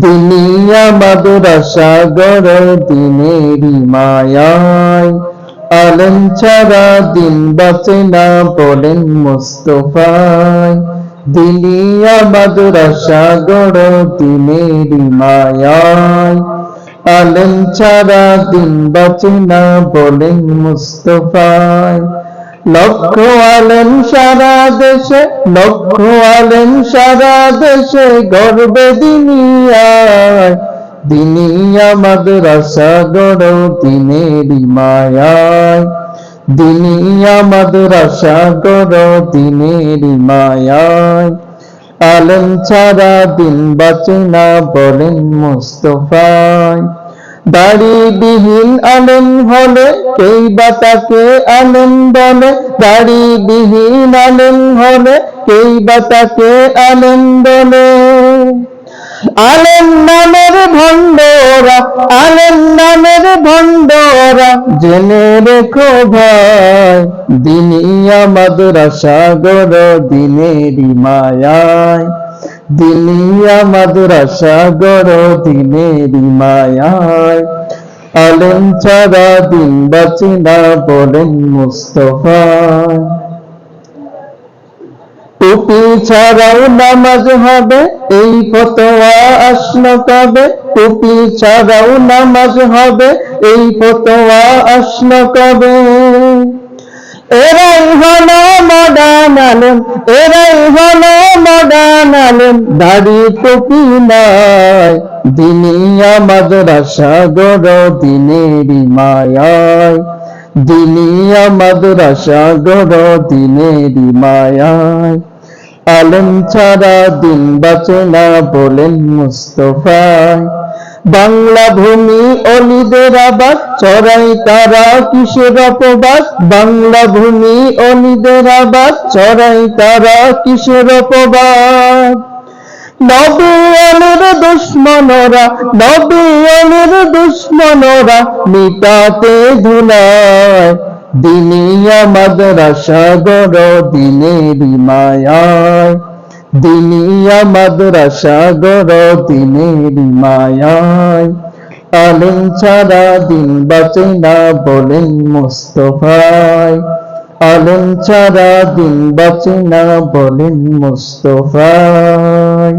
দিনিয়া মাদ্রাসা গড় দিনেরই মায়ায়। আলেম ছাড়া দিন বাঁচে না বলেন মুস্তফায়। দিনিয়া মাদ্রাসা গড় দিনেরই মায়ায়। আলেম ছাড়া দিন বাঁচে না বলেন মুস্তফায়। লক্ষ আলেম সারা দেশে লক্ষ আলেম সারা দেশে গর্বে দিনিয়ায়। দিনিয়া মাদ্রাসা গড় দিনেরই মায়ায়। দিনিয়া মাদ্রাসা গড় দিনেরই মায়ায়। আলেম ছাড়া দিন বাঁচে না বলেন মুস্তফায়। দাড়িবিহীন আলেম হলে, কেই বা তাকে আলেম বলে? দাড়িবিহীন আলেম হলে, কেই বা তাকে আলেম বলে? আলেম নামের ভণ্ডরা আলেম নামের ভণ্ডরা, জেনে রেখো ভাই দিনিয়া মাদ্রাসা গড় দিনেরই মায়ায়। দিনিয়া মাদ্রাসা গড় দিনেরই মায়ায়। আলেম ছাড়া দিন বাঁচে না বলেন মুস্তফায়। টুপি ছাড়াও নামাজ হবে, এই ফতোয়া আসলো কবে? টুপি ছাড়াও নামাজ হবে, এই ফতোয়া আসলো কবে? মডার্ন আলেম, এরাই হলো মডার্ন আলেম। দাড়ি টুপি নাই দিনিয়া মাদ্রাসা গড় দিনেরই মায়ায়। দিনিয়া মাদ্রাসা গড় দিনেরই মায়ায়। আলেম ছাড়া দিন বাঁচে না বলেন মুস্তফায়। বাংলা ভূমি অলিদের আবাদ চড়াই তারা কিসের অপবাদ? বাংলা ভূমি অলিদের আবাদ চড়াই তারা কিসের অপবাদ? নবীনের দুশ্মনরা নবীনের দুশ্মনরা মিটাতে ধুলায়। দিনিয়া মাদ্রাসা গড়, দিনেরই মায়ায়। দিনিয়া মাদ্রাসা গড়, দিনেরই মায়ায়। আলেম ছাড়া দিন বাঁচে না বলেন মুস্তফায় আলেম ছাড়া দিন বাঁচে না বলেন মুস্তফায়